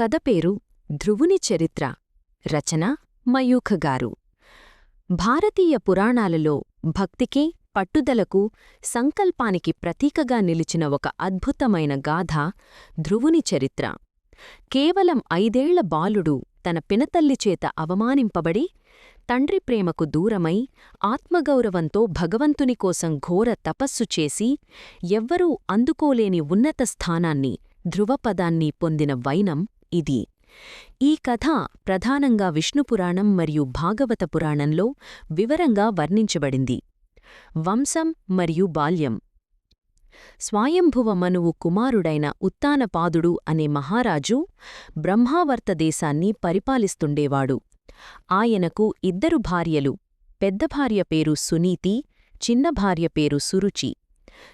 కథ పేరు ధ్రువుని చరిత్ర రచన మయూఖగారు భారతీయ పురాణాలలో భక్తికి పట్టుదలకు సంకల్పానికి ప్రతీకగా నిలిచిన ఒక అద్భుతమైన గాథ ధ్రువుని చరిత్ర. కేవలం ఐదేళ్ళ బాలుడు తన పినతల్లిచేత అవమానింపబడి తండ్రి ప్రేమకు దూరమై ఆత్మగౌరవంతో భగవంతుని కోసం ఘోర తపస్సు చేసి ఎవ్వరూ అందుకోలేని ఉన్నత స్థానాన్ని ధ్రువపదాన్ని పొందిన వైనం ఇది. ఈ కథ ప్రధానంగా విష్ణుపురాణం మరియు భాగవత పురాణంలో వివరంగా వర్ణించబడింది. వంశం మరియు బాల్యం. స్వాయంభువ మనువు కుమారుడైన ఉత్తానపాదుడు అనే మహారాజు బ్రహ్మావర్త దేశాన్ని పరిపాలిస్తుండేవాడు. ఆయనకు ఇద్దరు భార్యలు. పెద్ద భార్య పేరు సునీతి చిన్న భార్య పేరు సురుచి.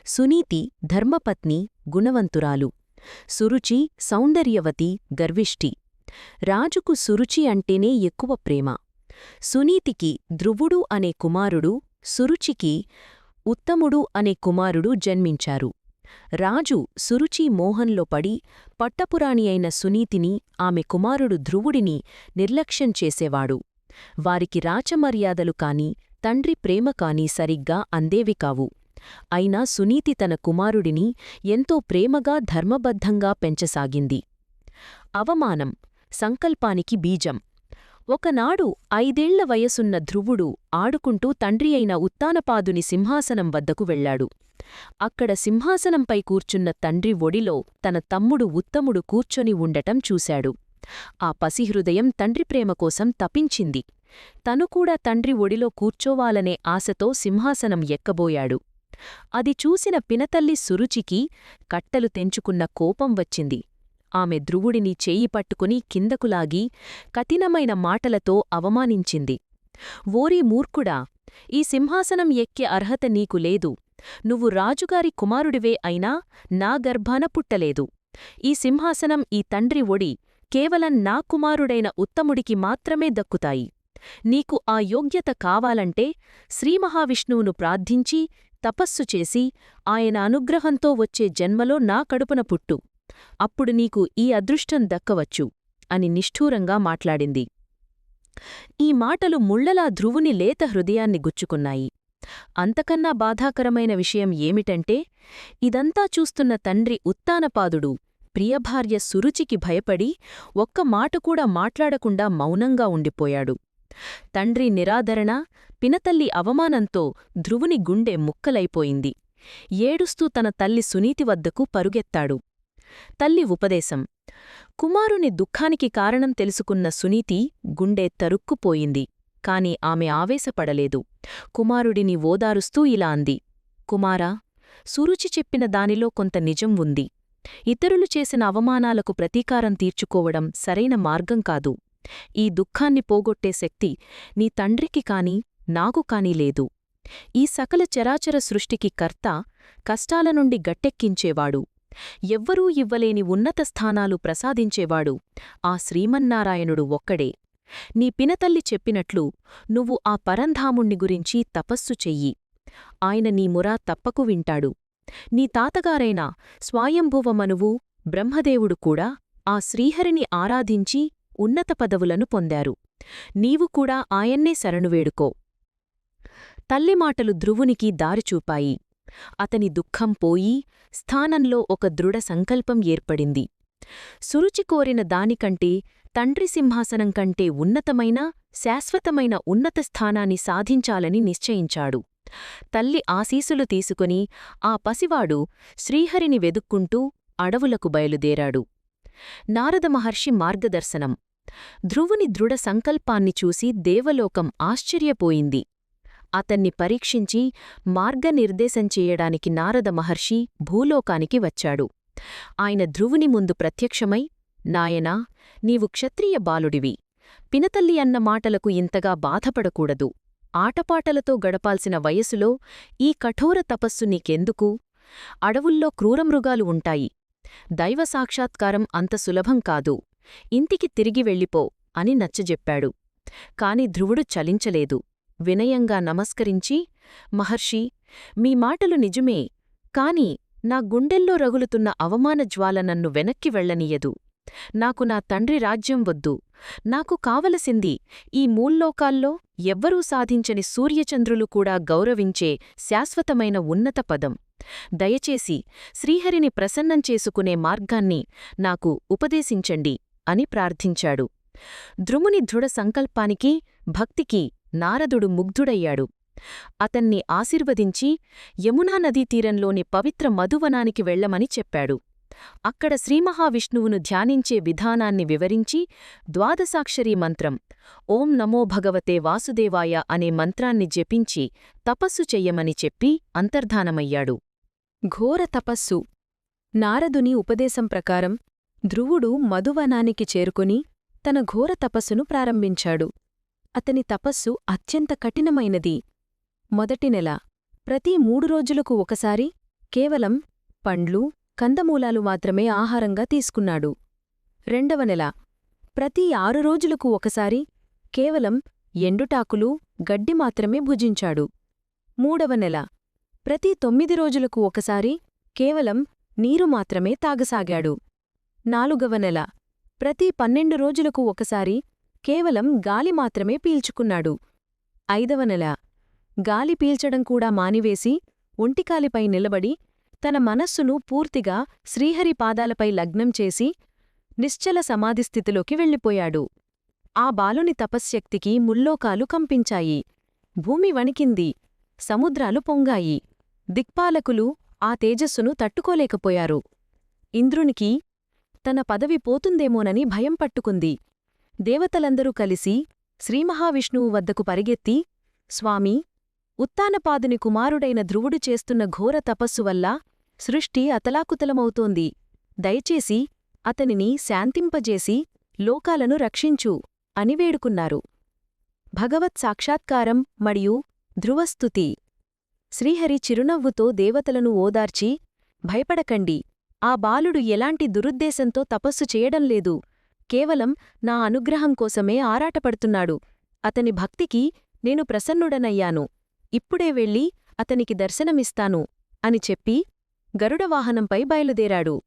సునీతి ధర్మపత్ని గుణవంతురాలు. సురుచి సౌందర్యవతి గర్విష్టి రాజుకు సురుచి అంటేనే ఎక్కువ ప్రేమ. సునీతికి ధ్రువుడు అనే కుమారుడు సురుచికి ఉత్తముడు అనే కుమారుడు జన్మించారు. రాజు సురుచి మోహంలో పడి పట్టపురాణి అయిన సునీతిని ఆమె కుమారుడు ధ్రువుడిని నిర్లక్ష్యం చేసేవాడు. వారికి రాచమర్యాదలు కాని తండ్రి ప్రేమ కాని సరిగ్గా అందేవి కావు. అయినా సునీతి తన కుమారుడిని ఎంతో ప్రేమగా ధర్మబద్ధంగా పెంచసాగింది. అవమానం సంకల్పానికి బీజం. ఒకనాడు ఐదేళ్ళ వయసున్న ధ్రువుడు ఆడుకుంటూ తండ్రి అయిన ఉత్తానపాదుని సింహాసనం వద్దకు వెళ్ళాడు అక్కడ సింహాసనంపై కూర్చున్న తండ్రి ఒడిలో తన తమ్ముడు ఉత్తముడు కూర్చొని ఉండటం చూశాడు. ఆ పసిహృదయం తండ్రి ప్రేమ కోసం తపించింది. తను కూడా తండ్రి ఒడిలో కూర్చోవాలనే ఆశతో సింహాసనం ఎక్కబోయాడు. అది చూసిన పినతల్లి సురుచికి కట్టలు తెంచుకున్న కోపం వచ్చింది. ఆమె ధ్రువుడిని చేయి పట్టుకుని కిందకులాగి కఠినమైన మాటలతో అవమానించింది. ఓరీ మూర్ఖుడా ఈ సింహాసనం ఎక్కే అర్హత నీకు లేదు. నువ్వు రాజుగారి కుమారుడివే అయినా నా గర్భాన పుట్టలేదు. ఈ సింహాసనం ఈ తండ్రి ఒడి కేవలం నా కుమారుడైన ఉత్తముడికి మాత్రమే దక్కుతాయి. నీకు ఆ యోగ్యత కావాలంటే శ్రీమహావిష్ణువును ప్రార్థించి తపస్సు చేసి ఆయన అనుగ్రహంతో వచ్చే జన్మలో నా కడుపున పుట్టు. అప్పుడు నీకు ఈ అదృష్టం దక్కవచ్చు అని నిష్ఠూరంగా మాట్లాడింది. ఈ మాటలు ముళ్ళలా ధ్రువుని లేత హృదయాన్ని గుచ్చుకున్నాయి. అంతకన్నా బాధాకరమైన విషయం ఏమిటంటే ఇదంతా చూస్తున్న తండ్రి ఉత్తానపాదుడు ప్రియభార్య సురుచికి భయపడి ఒక్క మాట కూడా మాట్లాడకుండా మౌనంగా ఉండిపోయాడు. తండ్రి నిరాదరణ పినతల్లి అవమానంతో ధ్రువుని గుండె ముక్కలైపోయింది. ఏడుస్తూ తన తల్లి సునీతి వద్దకు పరుగెత్తాడు. తల్లి ఉపదేశం కుమారుని దుఃఖానికి కారణం తెలుసుకున్న సునీతి గుండె తరుక్కుపోయింది కాని ఆమె ఆవేశపడలేదు. కుమారుడిని ఓదారుస్తూ ఇలా అంది కుమారా సురుచి చెప్పిన దానిలో కొంత నిజం ఉంది. ఇతరులు చేసిన అవమానాలకు ప్రతీకారం తీర్చుకోవడం సరైన మార్గం కాదు. ఈ దుఃఖాన్ని పోగొట్టే శక్తి నీ తండ్రికి కాని నాకు కాని లేదు. ఈ సకల చరాచర సృష్టికి కర్త కష్టాల నుండి గట్టెక్కించేవాడు. ఎవ్వరూ ఇవ్వలేని ఉన్నత స్థానాలు ప్రసాదించేవాడు. ఆ శ్రీమన్నారాయణుడు ఒక్కడే. నీ పినతల్లి చెప్పినట్లు నువ్వు ఆ పరంధాముణ్ణి గురించి తపస్సు చెయ్యి. ఆయన నీ మురా తప్పకు వింటాడు. నీ తాతగారైన స్వాయంభువమనువు బ్రహ్మదేవుడు కూడా ఆ శ్రీహరిని ఆరాధించి ఉన్నత పదవులను పొందారు. నీవు కూడా ఆయన్నే శరణువేడుకో తల్లి మాటలు ధ్రువునికి దారిచూపాయి అతని దుఃఖం పోయి స్థానంలో ఒక దృఢ సంకల్పం ఏర్పడింది. సురుచి కోరిన దానికంటే తండ్రి సింహాసనం కంటే ఉన్నతమైన శాశ్వతమైన ఉన్నత స్థానాన్ని సాధించాలని నిశ్చయించాడు. తల్లి ఆశీసులు తీసుకుని ఆ పసివాడు శ్రీహరిని వెదుక్కుంటూ అడవులకు బయలుదేరాడు. నారద మహర్షి మార్గదర్శనం. ధ్రువుని దృఢ సంకల్పాన్ని చూసి దేవలోకం ఆశ్చర్యపోయింది. అతన్ని పరీక్షించి మార్గనిర్దేశం చేయడానికి నారద మహర్షి భూలోకానికి వచ్చాడు. ఆయన ధ్రువుని ముందు ప్రత్యక్షమై నాయనా నీవు క్షత్రియ బాలుడివి. పినతల్లి అన్న మాటలకు ఇంతగా బాధపడకూడదు. ఆటపాటలతో గడపాల్సిన వయసులో ఈ కఠోర తపస్సు నీకెందుకు? అడవుల్లో క్రూరమృగాలు ఉంటాయి. దైవ సాక్షాత్కారం అంత సులభం కాదు. ఇంటికి తిరిగి వెళ్ళిపో అని నచ్చజెప్పాడు. కాని ధ్రువుడు చలించలేదు. వినయంగా నమస్కరించి మహర్షి మీ మాటలు నిజమే. కాని నా గుండెల్లో రగులుతున్న అవమాన జ్వాల నన్ను వెనక్కి వెళ్ళనీయదు నాకు నా తండ్రి రాజ్యం వద్దు. నాకు కావలసింది ఈ మూల్లోకాల్లో ఎవ్వరూ సాధించని సూర్యచంద్రులు కూడా గౌరవించే శాశ్వతమైన ఉన్నత పదం. దయచేసి శ్రీహరిని ప్రసన్నం చేసుకునే మార్గాన్ని నాకు ఉపదేశించండి అని ప్రార్థించాడు. ద్రుముని దృఢ సంకల్పానికి భక్తికి నారదుడు ముగ్ధుడయ్యాడు. అతన్ని ఆశీర్వదించి యమునా నదీ తీరంలోని పవిత్ర మధువనానికి వెళ్ళమని చెప్పాడు. అక్కడ శ్రీమహావిష్ణువును ధ్యానించే విధానాన్ని వివరించి ద్వాదశాక్షరీ మంత్రం ఓం నమో భగవతే వాసుదేవాయ అనే మంత్రాన్ని జపించి తపస్సు చెయ్యమని చెప్పి అంతర్ధానమయ్యాడు. ఘోర తపస్సు. నారదుని ఉపదేశం ప్రకారం ధ్రువుడు మధువనానికి చేరుకుని తన ఘోర తపస్సును ప్రారంభించాడు. అతని తపస్సు అత్యంత కఠినమైనది. మొదటి నెల ప్రతి మూడు రోజులకు ఒకసారి కేవలం పండ్లు కందమూలాలు మాత్రమే ఆహారంగా తీసుకున్నాడు. రెండవ నెల. ప్రతి ఆరు రోజులకు ఒకసారి కేవలం ఎండుటాకులు గడ్డి మాత్రమే భుజించాడు. మూడవ నెల. ప్రతి తొమ్మిది రోజులకు ఒకసారి కేవలం నీరు మాత్రమే తాగసాగాడు. నాలుగవ నెల. ప్రతి పన్నెండు రోజులకు ఒకసారి కేవలం గాలి మాత్రమే పీల్చుకున్నాడు. ఐదవ నెల. గాలి పీల్చడం కూడా మానివేసి ఒంటికాలిపై నిలబడి తన మనస్సును పూర్తిగా శ్రీహరి పాదాలపై లగ్నం చేసి నిశ్చల సమాధిస్థితిలోకి వెళ్ళిపోయాడు. ఆ బాలుని తపశ్శక్తికి ముల్లోకాలు కంపించాయి. భూమి వణికింది. సముద్రాలు పొంగాయి. దిక్పాలకులు ఆ తేజస్సును తట్టుకోలేకపోయారు. ఇంద్రునికి తన పదవి పోతుందేమోనని భయం పట్టుకుంది. దేవతలందరూ కలిసి శ్రీమహావిష్ణువు వద్దకు పరిగెత్తి స్వామీ ఉత్తానపాదుని కుమారుడైన ధ్రువుడు చేస్తున్న ఘోర తపస్సు వల్ల సృష్టి అతలాకుతలమవుతోంది. దయచేసి అతనిని శాంతింపజేసి లోకాలను రక్షించు అని వేడుకున్నారు. భగవత్ సాక్షాత్కారం మరియు ధ్రువస్థుతి. శ్రీహరి చిరునవ్వుతో దేవతలను ఓదార్చి భయపడకండి. ఆ బాలుడు ఎలాంటి దురుద్దేశంతో తపస్సు చేయడం లేదు. కేవలం నా అనుగ్రహం కోసమే ఆరాటపడుతున్నాడు. అతని భక్తికి నేను ప్రసన్నుడనయ్యాను. ఇప్పుడే వెళ్ళి అతనికి దర్శనమిస్తాను అని చెప్పి గరుడవాహనంపై బయలుదేరాడు.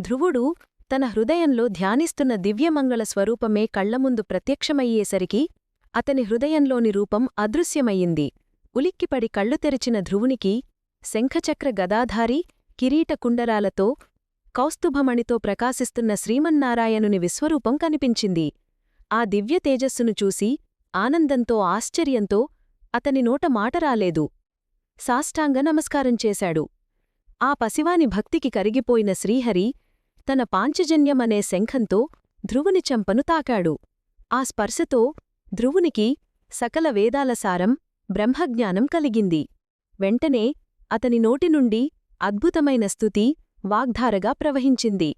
ధ్రువుడు తన హృదయంలో ధ్యానిస్తున్న దివ్యమంగళ స్వరూపమే కళ్ళముందు ప్రత్యక్షమయ్యేసరికి అతని హృదయంలోని రూపం అదృశ్యమయ్యింది. ఉలిక్కిపడి కళ్ళు తెరిచిన ధ్రువునికి శంఖచక్ర గదాధారి కిరీట కుండరాలతో కౌస్తుభమణితో ప్రకాశిస్తున్న శ్రీమన్నారాయణుని విశ్వరూపం కనిపించింది. ఆ దివ్య తేజస్సును చూసి ఆనందంతో ఆశ్చర్యంతో అతని నోట మాట రాలేదు. సాష్టాంగ నమస్కారం చేశాడు. ఆ పసివాని భక్తికి కరిగిపోయిన శ్రీహరి తన పాంచజన్యమనే శంఖంతో ధ్రువుని చెంపను తాకాడు. ఆ స్పర్శతో ధ్రువునికి సకల వేదాల సారం బ్రహ్మజ్ఞానం కలిగింది. వెంటనే అతని నోటి నుండి అద్భుతమైన స్థుతి వాగ్ధారగా ప్రవహించింది.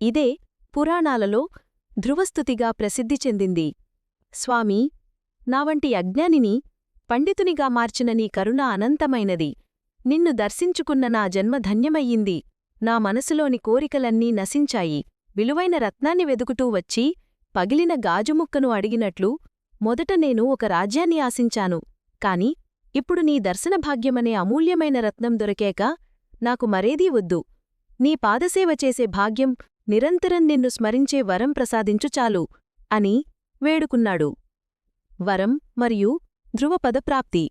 ఇదే పురాణాలలో ధ్రువస్థుతిగా ప్రసిద్ధి చెందింది. స్వామీ నావంటి అజ్ఞానిని పండితునిగా మార్చిన నీ కరుణ అనంతమైనది. నిన్ను దర్శించుకున్న నా జన్మ ధన్యమయ్యింది. నా మనసులోని కోరికలన్నీ నశించాయి. విలువైన రత్నాన్ని వెదుకుతూ వచ్చి పగిలిన గాజుముక్కను అడిగినట్లు మొదట నేను ఒక రాజ్యాన్ని ఆశించాను. కాని ఇప్పుడు నీ దర్శనభాగ్యమనే అమూల్యమైన రత్నం దొరికేక నాకు మరేదీ వద్దు. నీ పాదసేవ చేసే భాగ్యం నిరంతరం నిన్ను స్మరించే వరం ప్రసాదించు చాలు అని వేడుకున్నాడు. వరం మరియు ధ్రువపదప్రాప్తి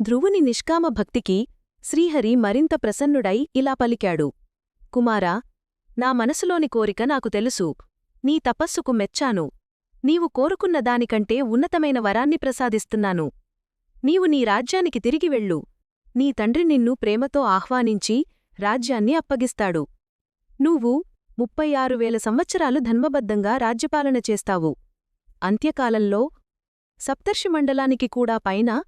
ధ్రువుని నిష్కామ భక్తికి శ్రీహరి మరింత ప్రసన్నుడై ఇలా పలికాడు. కుమారా నా మనసులోని కోరిక నాకు తెలుసు. నీ తపస్సుకు మెచ్చాను. నీవు కోరుకున్న దానికంటే ఉన్నతమైన వరాన్ని ప్రసాదిస్తున్నాను. నీవు నీ రాజ్యానికి తిరిగి వెళ్ళు. నీ తండ్రి నిన్ను ప్రేమతో ఆహ్వానించి రాజ్యాన్ని అప్పగిస్తాడు. నువ్వు ముప్పై ఆరు వేల సంవత్సరాలు ధన్మబద్ధంగా రాజ్యపాలన చేస్తావు. అంత్యకాలంలో సప్తర్షిమండలానికి కూడా పైన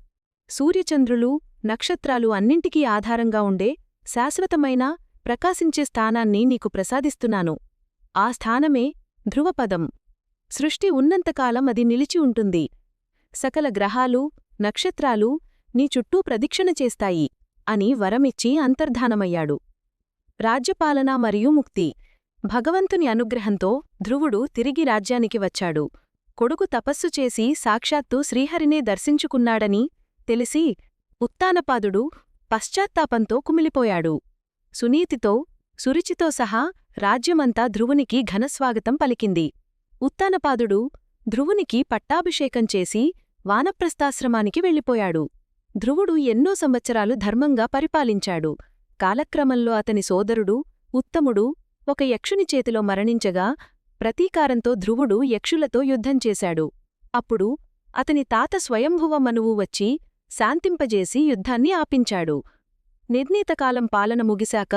సూర్యచంద్రులు నక్షత్రాలు అన్నింటికీ ఆధారంగా ఉండే శాశ్వతమైన ప్రకాశించే స్థానాన్ని నీకు ప్రసాదిస్తున్నాను. ఆ స్థానమే ధ్రువపదం. సృష్టి ఉన్నంతకాలం అది నిలిచి ఉంటుంది. సకల గ్రహాలు నక్షత్రాలు నీ చుట్టూ ప్రదక్షిణ చేస్తాయి అని వరమిచ్చి అంతర్ధానమయ్యాడు. రాజ్యపాలన మరియు ముక్తి. భగవంతుని అనుగ్రహంతో ధ్రువుడు తిరిగి రాజ్యానికి వచ్చాడు. కొడుకు తపస్సు చేసి సాక్షాత్తు శ్రీహరినే దర్శించుకున్నాడని తెలిసి ఉత్తానపాదుడు పశ్చాత్తాపంతో కుమిలిపోయాడు. సునీతితో సురుచితో సహా రాజ్యమంతా ధ్రువునికి ఘనస్వాగతం పలికింది. ఉత్తానపాదుడు ధ్రువునికి పట్టాభిషేకం చేసి వానప్రస్థాశ్రమానికి వెళ్ళిపోయాడు. ధ్రువుడు ఎన్నో సంవత్సరాలు ధర్మంగా పరిపాలించాడు. కాలక్రమంలో అతని సోదరుడు ఉత్తముడు ఒక యక్షుని చేతిలో మరణించగా ప్రతీకారంతో ధ్రువుడు యక్షులతో యుద్ధం చేశాడు. అప్పుడు అతని తాత స్వయంభువ మనువు వచ్చి శాంతింపజేసి యుద్ధాన్ని ఆపించాడు. నిర్ణీతకాలం పాలన ముగిశాక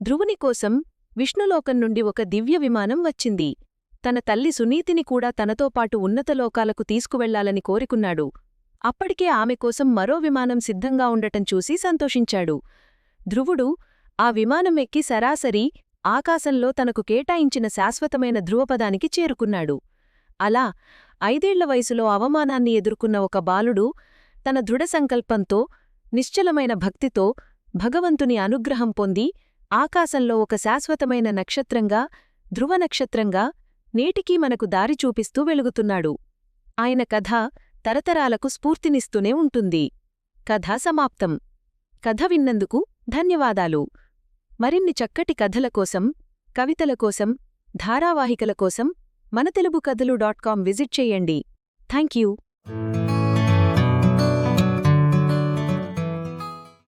ధ్రువుని కోసం విష్ణులోకం నుండి ఒక దివ్య విమానం వచ్చింది. తన తల్లి సునీతిని కూడా తనతో పాటు ఉన్నతలోకాలకు తీసుకువెళ్ళాలని కోరుకున్నాడు. అప్పటికే ఆమె కోసం మరో విమానం సిద్ధంగా ఉండటం చూసి సంతోషించాడు. ధ్రువుడు ఆ విమానం ఎక్కి సరాసరి ఆకాశంలో తనకు కేటాయించిన శాశ్వతమైన ధ్రువపదానికి చేరుకున్నాడు. అలా ఐదేళ్ళ వయసులో అవమానాన్ని ఎదుర్కొన్న ఒక బాలుడు తన దృఢ సంకల్పంతో నిశ్చలమైన భక్తితో భగవంతుని అనుగ్రహం పొంది ఆకాశంలో ఒక శాశ్వతమైన నక్షత్రంగా ధ్రువ నక్షత్రంగా నేటికీ మనకు దారి చూపిస్తూ వెలుగుతున్నాడు. ఆయన కథ తరతరాలకు స్ఫూర్తినిస్తూనే ఉంటుంది. కథ సమాప్తం. కథ విన్నందుకు ధన్యవాదాలు. మరిన్ని చక్కటి కథల కోసం కవితల కోసం ధారావాహికల కోసం మన తెలుగు కథలు డాట్ కాం విజిట్ చేయండి. Thank you